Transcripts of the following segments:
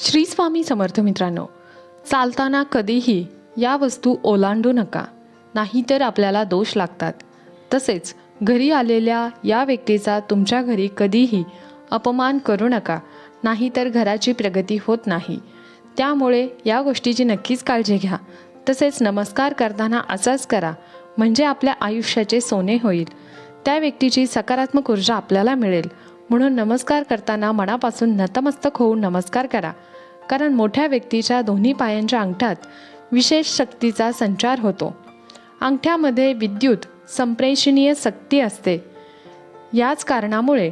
श्री स्वामी समर्थ मित्रांनो चालताना कधीही या वस्तू ओलांडू नका. नाहीतर आपल्याला दोष लागतात. तसेच घरी आलेल्या या व्यक्तीचा तुमच्या घरी कधीही अपमान करू नका. नाहीतर घराची प्रगती होत नाही. त्यामुळे या गोष्टीची नक्कीच काळजी घ्या. तसेच नमस्कार करताना असाच करा. म्हणजे आपल्या आयुष्याचे सोने होईल. त्या व्यक्तीची सकारात्मक ऊर्जा आपल्याला मिळेल. म्हणून नमस्कार करताना मनापासून नतमस्तक होऊन नमस्कार करा. कारण मोठ्या व्यक्तीच्या दोन्ही पायांच्या अंगठ्यात विशेष शक्तीचा संचार होतो. अंगठ्यामध्ये विद्युत संप्रेषणीय शक्ती असते. याच कारणामुळे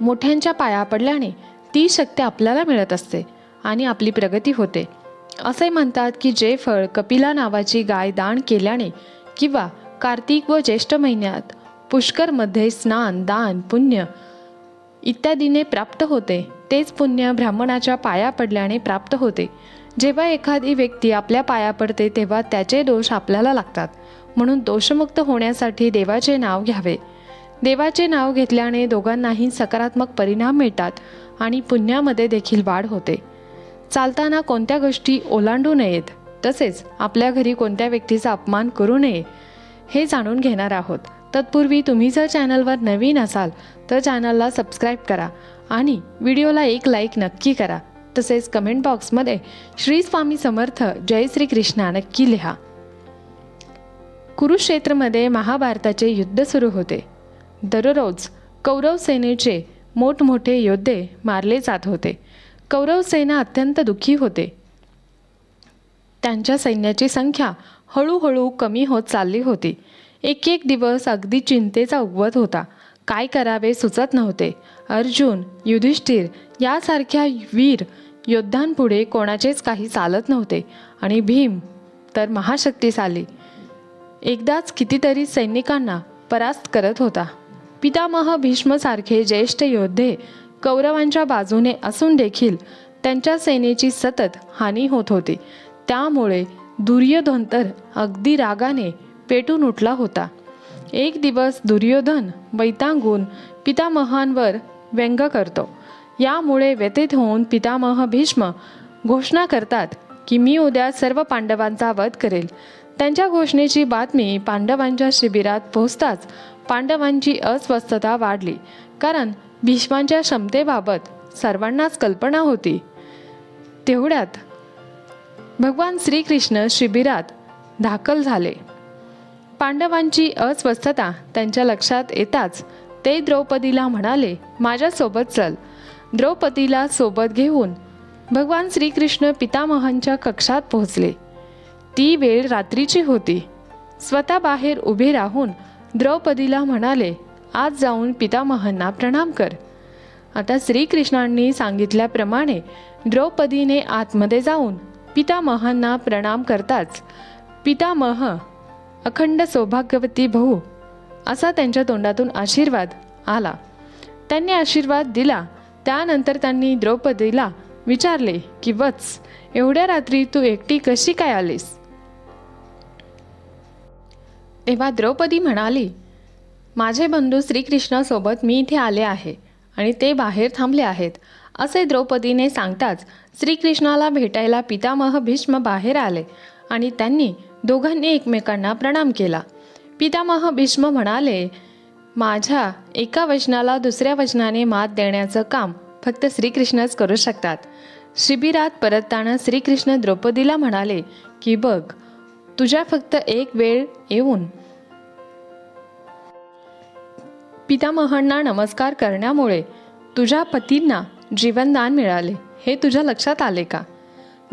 मोठ्यांच्या पाया पडल्याने ती शक्ती आपल्याला मिळत असते आणि आपली प्रगती होते. असे म्हणतात की जे फळ कपिला नावाची गाय दान केल्याने किंवा कार्तिक व ज्येष्ठ महिन्यात पुष्करमध्ये स्नान दान पुण्य इत्यादीने प्राप्त होते. तेच पुण्य ब्राह्मणाच्या पाया पडल्याने प्राप्त होते. जेव्हा एखादी व्यक्ती आपल्या पाया पडते तेव्हा त्याचे दोष आपल्याला लागतात. म्हणून दोषमुक्त होण्यासाठी देवाचे नाव घ्यावे. देवाचे नाव घेतल्याने दोघांनाही सकारात्मक परिणाम मिळतात आणि पुण्यामध्ये देखील वाढ होते. चालताना कोणत्या गोष्टी ओलांडू नयेत तसेच आपल्या घरी कोणत्या व्यक्तीचा अपमान करू नये हे जाणून घेणार आहोत. तत्पूर्वी तुम्ही जर चॅनलवर नवीन असाल तर चॅनलला सबस्क्राईब करा आणि व्हिडिओला एक लाईक नक्की करा. तसेच कमेंट बॉक्समध्ये श्री स्वामी समर्थ जय श्री कृष्णा नक्की लिहा. कुरुक्षेत्रमध्ये महाभारताचे युद्ध सुरू होते. दररोज कौरव सेनेचे मोठमोठे योद्धे मारले जात होते. कौरव सेना अत्यंत दुःखी होते. त्यांच्या सैन्याची संख्या हळूहळू कमी होत चालली होती. एक एक दिवस अगदी चिंतेचा उगवत होता. काय करावे सुचत नव्हते. अर्जुन युधिष्ठिर यासारख्या वीर योद्धांपुढे कोणाचेच काही चालत नव्हते. आणि भीम तर महाशक्तिशाली. एकदाच कितीतरी सैनिकांना परास्त करत होता. पितामह भीष्मसारखे ज्येष्ठ योद्धे कौरवांच्या बाजूने असून देखील त्यांच्या सेनेची सतत हानी होत होती. त्यामुळे दुर्योधन तर अगदी रागाने पेटून उठला होता. एक दिवस दुर्योधन वैतांगून पितामहांवर व्यंग करतो. यामुळे व्यथित होऊन पितामह भीष्म घोषणा करतात की मी उद्या सर्व पांडवांचा वध करेल. त्यांच्या घोषणेची बातमी पांडवांच्या शिबिरात पोहोचताच पांडवांची अस्वस्थता वाढली. कारण भीष्मांच्या क्षमतेबाबत सर्वांनाच कल्पना होती. तेवढ्यात भगवान श्रीकृष्ण शिबिरात दाखल झाले. पांडवांची अस्वस्थता त्यांच्या लक्षात येताच ते द्रौपदीला म्हणाले माझ्यासोबत चल. द्रौपदीला सोबत घेऊन भगवान श्रीकृष्ण पितामहांच्या कक्षात पोहोचले. ती वेळ रात्रीची होती. स्वतः बाहेर उभे राहून द्रौपदीला म्हणाले आज जाऊन पितामहांना प्रणाम कर. आता श्रीकृष्णांनी सांगितल्याप्रमाणे द्रौपदीने आतमध्ये जाऊन पितामहांना प्रणाम करताच पितामह अखंड सौभाग्यवती भाऊ असा त्यांच्या तोंडातून आशीर्वाद आला. त्यांनी आशीर्वाद दिला. त्यानंतर त्यांनी द्रौपदीला विचारले की वत्स एवढ्या रात्री तू एकटी कशी काय आलीस? तेव्हा द्रौपदी म्हणाली माझे बंधू श्रीकृष्णासोबत मी इथे आले आहे आणि ते बाहेर थांबले आहेत. असे द्रौपदीने सांगताच श्रीकृष्णाला भेटायला पितामह भीष्म बाहेर आले आणि त्यांनी दोघांनी एकमेकांना प्रणाम केला. पितामह भीष्म म्हणाले माझ्या एका वचनाला दुसऱ्या वचनाने मात देण्याचं काम फक्त श्रीकृष्णच करू शकतात. शिबिरात परतताना श्रीकृष्ण द्रौपदीला म्हणाले की बघ तुझ्या फक्त एक वेळ येऊन. पितामहांना नमस्कार करण्यामुळे तुझ्या पतींना जीवनदान मिळाले. हे तुझ्या लक्षात आले का?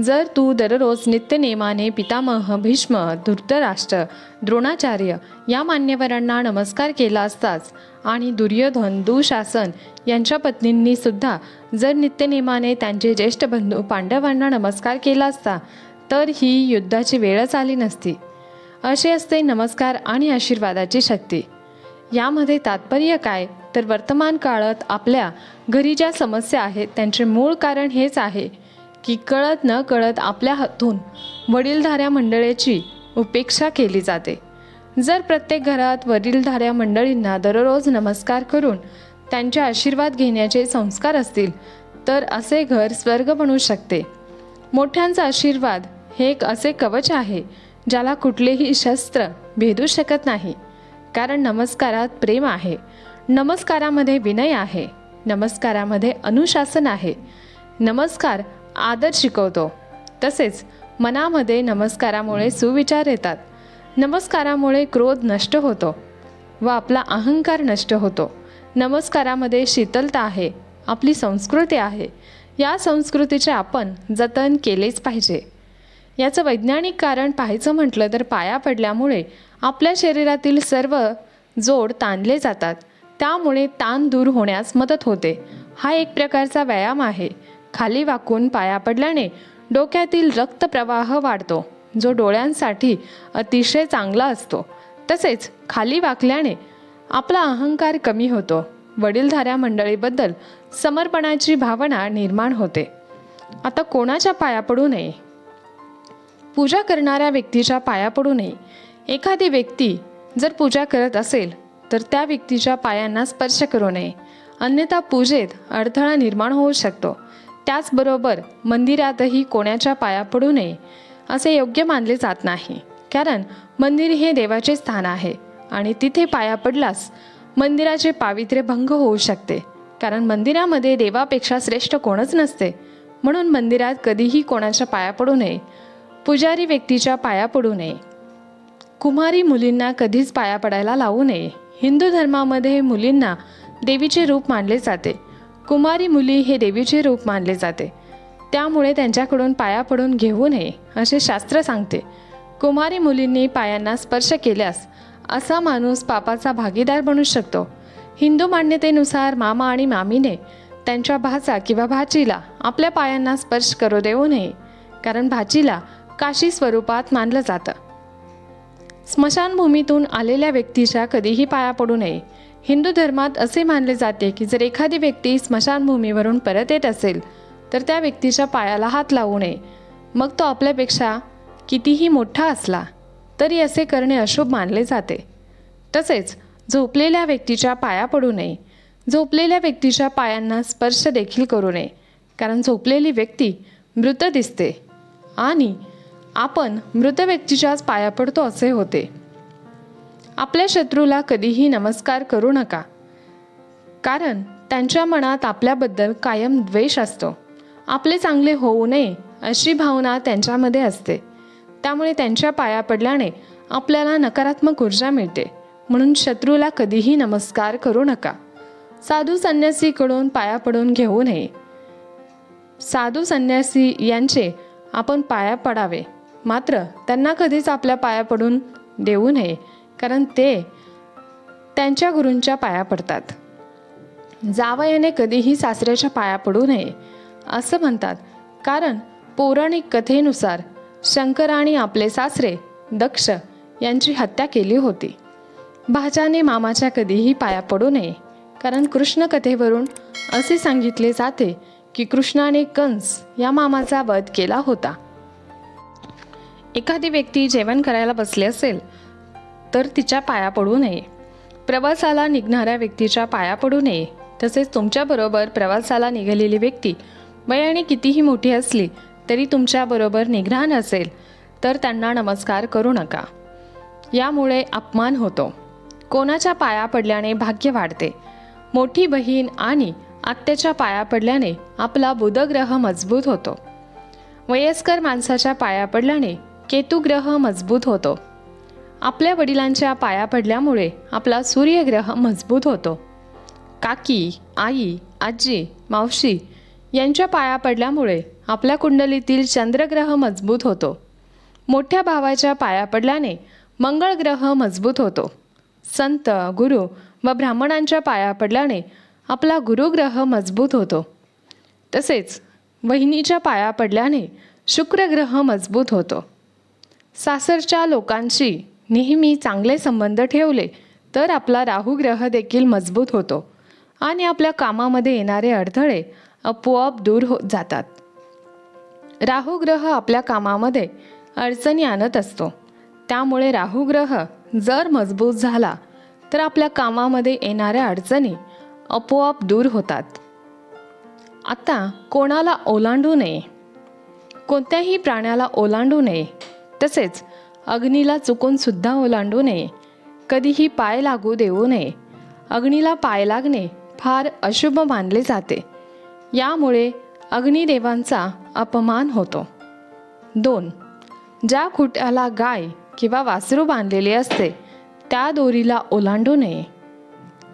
जर तू दररोज नित्यनेमाने पितामह भीष्म धृतराष्ट्र द्रोणाचार्य या मान्यवरांना नमस्कार केला असताच आणि दुर्योधन दुशासन यांच्या पत्नींनी सुद्धा जर नित्यनेमाने त्यांचे ज्येष्ठ बंधू पांडवांना नमस्कार केला असता तर ही युद्धाची वेळच आली नसती. असे असते नमस्कार आणि आशीर्वादाची शक्ती. यामध्ये तात्पर्य काय? तर वर्तमान काळात आपल्या घरी ज्या समस्या आहेत त्यांचे मूळ कारण हेच आहे. की कळत न कळत आपल्या हातून वडीलधाऱ्या मंडळीची उपेक्षा केली जाते. जर प्रत्येक घरात वडीलधाऱ्या मंडळींना दररोज नमस्कार करून त्यांचे आशीर्वाद घेण्याचे संस्कार असतील तर असे घर स्वर्ग बनू शकते. मोठ्यांचा आशीर्वाद हे एक असे कवच आहे ज्याला कुठलेही शस्त्र भेदू शकत नाही. कारण नमस्कारात प्रेम आहे. नमस्कारामध्ये विनय आहे. नमस्कारामध्ये अनुशासन आहे. नमस्कार आदर शिकवतो. तसेच मनामध्ये नमस्कारामुळे सुविचार येतात. नमस्कारामुळे क्रोध नष्ट होतो व आपला अहंकार नष्ट होतो. नमस्कारामध्ये शीतलता आहे आपली संस्कृती आहे. या संस्कृतीचे आपण जतन केलेच पाहिजे. याचं वैज्ञानिक कारण पाहायचं म्हटलं तर पाया पडल्यामुळे आपल्या शरीरातील सर्व जोड ताणले जातात. त्यामुळे ताण दूर होण्यास मदत होते. हा एक प्रकारचा व्यायाम आहे. खाली वाकून पाया पडल्याने डोक्यातील रक्तप्रवाह वाढतो. जो डोळ्यांसाठी अतिशय चांगला असतो. तसेच खाली वाकल्याने आपला अहंकार कमी होतो. वडीलधाऱ्या मंडळीबद्दल समर्पणाची भावना निर्माण होते. आता कोणाच्या पाया पडू नये? पूजा करणाऱ्या व्यक्तीच्या पाया पडू नये. एखादी व्यक्ती जर पूजा करत असेल तर त्या व्यक्तीच्या पायांना स्पर्श करू नये. अन्यथा पूजेत अडथळा निर्माण होऊ शकतो. त्याचबरोबर मंदिरातही कोणाच्या पाया पडू नये असे योग्य मानले जात नाही. कारण मंदिर हे देवाचे स्थान आहे आणि तिथे पाया पडलास मंदिराचे पावित्र्य भंग होऊ शकते. कारण मंदिरामध्ये देवापेक्षा श्रेष्ठ कोणच नसते. म्हणून मंदिरात कधीही कोणाच्या पाया पडू नये पुजारी व्यक्तीच्या पाया पडू नये. कुमारी मुलींना कधीच पाया पडायला लावू नये. हिंदू धर्मामध्ये मुलींना देवीचे रूप मानले जाते. कुमारी मुली हे देवीचे रूप मानले जाते. त्यामुळे त्यांच्याकडून पाया पडून घेऊ नये असे शास्त्र सांगते. कुमारी मुलींनी पायांना स्पर्श केल्यास असा माणूस पापाचा भागीदार बनू शकतो. हिंदू मान्यतेनुसार मामा आणि मामीने त्यांच्या भाचा किंवा भाचीला आपल्या पायांना स्पर्श करू देऊ नये कारण भाचीला काशी स्वरूपात मानलं जातं. स्मशानभूमीतून आलेल्या व्यक्तीच्या कधीही पाया पडू नये हिंदू धर्मात असे मानले जाते की जर एखादी व्यक्ती स्मशानभूमीवरून परत येत असेल तर त्या व्यक्तीच्या पायाला हात लावू नये. मग तो आपल्यापेक्षा कितीही मोठा असला तरी असे करणे अशुभ मानले जाते. तसेच झोपलेल्या व्यक्तीच्या पाया पडू नये. झोपलेल्या व्यक्तीच्या पायांना स्पर्श देखील करू नये कारण झोपलेली व्यक्ती मृत दिसते. आणि आपण मृत व्यक्तीच्याच पाया पडतो असे होते. आपल्या शत्रूला कधीही नमस्कार करू नका. कारण त्यांच्या मनात आपल्याबद्दल कायम द्वेष असतो. आपले चांगले होऊ नये अशी भावना त्यांच्यामध्ये असते. त्यामुळे त्यांच्या पाया पडल्याने आपल्याला नकारात्मक ऊर्जा मिळते. म्हणून शत्रूला कधीही नमस्कार करू नका. साधू संन्यासीकडून पाया पडून घेऊ नये. साधू संन्यासी यांचे आपण पाया पडावे. मात्र त्यांना कधीच आपल्या पाया पडून देऊ नये. कारण ते त्यांच्या गुरूंच्या पाया पडतात. जावयाने कधीही सासऱ्याच्या पाया पडू नये असं म्हणतात. कारण पौराणिक कथेनुसार शंकराने आपले सासरे दक्ष यांची हत्या केली होती. भाच्याने मामाच्या कधीही पाया पडू नये कारण कृष्ण कथेवरून असे सांगितले जाते की कृष्णाने कंस या मामाचा वध केला होता. एखादी व्यक्ती जेवण करायला बसली असेल तर तिच्या पाया पडू नये. प्रवासाला निघणाऱ्या व्यक्तीच्या पाया पडू नये. तसेच तुमच्याबरोबर प्रवासाला निघालेली व्यक्ती वयाने कितीही मोठी असली तरी तुमच्याबरोबर निघराण असेल तर त्यांना नमस्कार करू नका. यामुळे अपमान होतो. कोणाच्या पाया पडल्याने भाग्य वाढते. मोठी बहीण आणि आत्याच्या पाया पडल्याने आपला बुधग्रह मजबूत होतो. वयस्कर माणसाच्या पाया पडल्याने केतुग्रह मजबूत होतो. आपल्या वडिलांच्या पाया पडल्यामुळे आपला सूर्यग्रह मजबूत होतो. काकी आई आजी मावशी यांच्या पाया पडल्यामुळे आपल्या कुंडलीतील चंद्रग्रह मजबूत होतो. मोठ्या भावाच्या पाया पडल्याने मंगळ ग्रह मजबूत होतो. संत गुरु व ब्राह्मणांच्या पाया पडल्याने आपला गुरुग्रह मजबूत होतो. तसेच वहिनीच्या पाया पडल्याने शुक्रग्रह मजबूत होतो. सासरच्या लोकांशी नेहमी चांगले संबंध ठेवले तर आपला राहुग्रह देखील मजबूत होतो आणि आपल्या कामामध्ये येणारे अडथळे आपोआप दूर हो जातात. राहुग्रह आपल्या कामामध्ये अडचणी आणत असतो. त्यामुळे राहुग्रह जर मजबूत झाला तर आपल्या कामामध्ये येणाऱ्या अडचणी आपोआप दूर होतात. आता कोणाला ओलांडू नये? कोणत्याही प्राण्याला ओलांडू नये. तसेच अग्नीला चुकून सुद्धा ओलांडू नये. कधीही पाय लागू देऊ नये. अग्नीला पाय लागणे फार अशुभ मानले जाते. यामुळे अग्निदेवांचा अपमान होतो. दोन. ज्या खुट्याला गाय किंवा वासरू बांधलेले असते त्या दोरीला ओलांडू नये.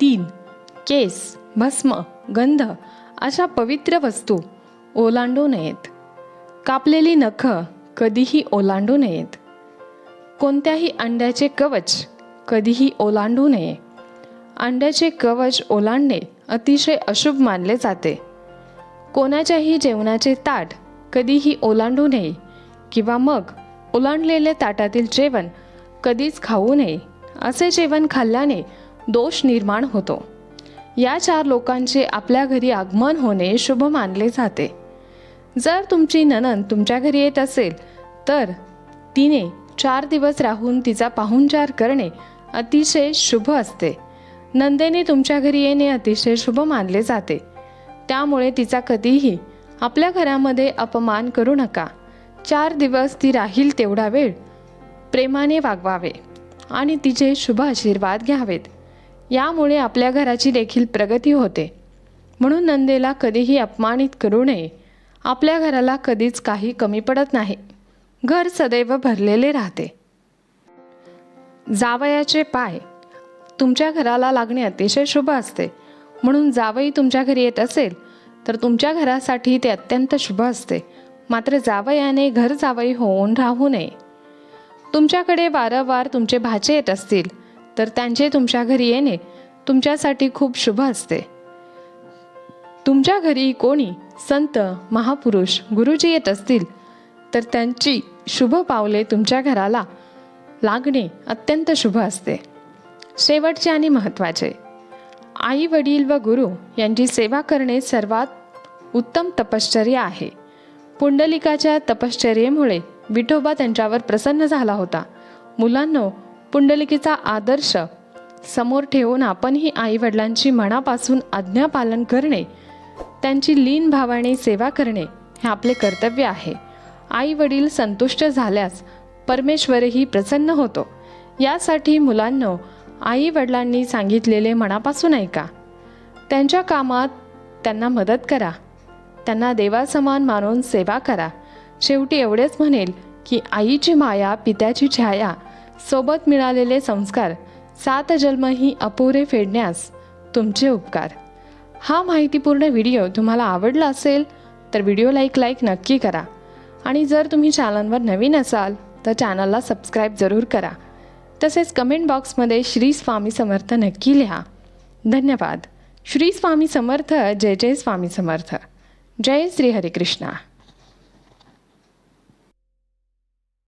तीन. केस भस्म गंध अशा पवित्र वस्तू ओलांडू नयेत. कापलेली नखं कधीही ओलांडू नयेत. कोणत्याही अंड्याचे कवच कधीही ओलांडू नये. अंड्याचे कवच ओलांडणे अतिशय अशुभ मानले जाते. कोणाच्याही जेवणाचे ताट कधीही ओलांडू नये किंवा मग ओलांडलेले ताटातील जेवण कधीच खाऊ नये असे जेवण खाल्ल्याने दोष निर्माण होतो. या चार लोकांचे आपल्या घरी आगमन होणे शुभ मानले जाते. जर तुमची ननन तुमच्या घरी येत असेल तर तिने चार दिवस राहून तिचा पाहुणचार करणे अतिशय शुभ असते. नंदेने तुमच्या घरी येणे अतिशय शुभ मानले जाते. त्यामुळे तिचा कधीही आपल्या घरामध्ये अपमान करू नका. चार दिवस ती राहील तेवढा वेळ प्रेमाने वागवावे आणि तिचे शुभ आशीर्वाद घ्यावेत. यामुळे आपल्या घराची देखील प्रगती होते. म्हणून नंदेला कधीही अपमानित करू नये. आपल्या घराला कधीच काही कमी पडत नाही. घर सदैव भरलेले राहते. जावयाचे पाय तुमच्या घराला लागणे अतिशय शुभ असते. म्हणून जावई तुमच्या घरी येत असेल तर तुमच्या घरासाठी ते अत्यंत शुभ असते. मात्र जावयाने घर जावई होऊन राहू नये. तुमच्याकडे वारंवार तुमचे भाचे येत असतील तर त्यांचे तुमच्या घरी येणे तुमच्यासाठी खूप शुभ असते. तुमच्या घरी कोणी संत महापुरुष गुरुजी येत असतील तर त्यांची शुभ पावले तुमच्या घराला. लागणे अत्यंत शुभ असते. शेवटचे आणि महत्त्वाचे. आई वडील व गुरु यांची सेवा करणे सर्वात उत्तम तपश्चर्या आहे. पुंडलिकाच्या तपश्चर्येमुळे विठोबा त्यांच्यावर प्रसन्न झाला होता. मुलांनो पुंडलिकेचा आदर्श समोर ठेवून आपणही आई वडिलांची मनापासून आज्ञापालन करणे त्यांची लीन भावाने सेवा करणे हे आपले कर्तव्य आहे. आई वडील संतुष्ट झाल्यास परमेश्वरही प्रसन्न होतो. यासाठी मुलांनो आई वडिलांनी सांगितलेले मनापासून ऐका. त्यांच्या कामात त्यांना मदत करा. त्यांना देवासमान मानून सेवा करा. शेवटी एवढेच म्हणेल की आईची माया पित्याची छाया सोबत मिळालेले संस्कार सात जन्मही अपुरे फेडण्यास तुमचे उपकार. हा माहितीपूर्ण व्हिडिओ तुम्हाला आवडला असेल तर व्हिडिओला एक लाईक नक्की करा. आणि जर तुम्ही चॅनलवर नवीन असाल तर चॅनलला सबस्क्राईब जरूर करा. तसेच कमेंट बॉक्समध्ये श्री स्वामी समर्थ नक्की लिहा. धन्यवाद. श्री स्वामी समर्थ जय जय स्वामी समर्थ. जय श्री हरिकृष्णा.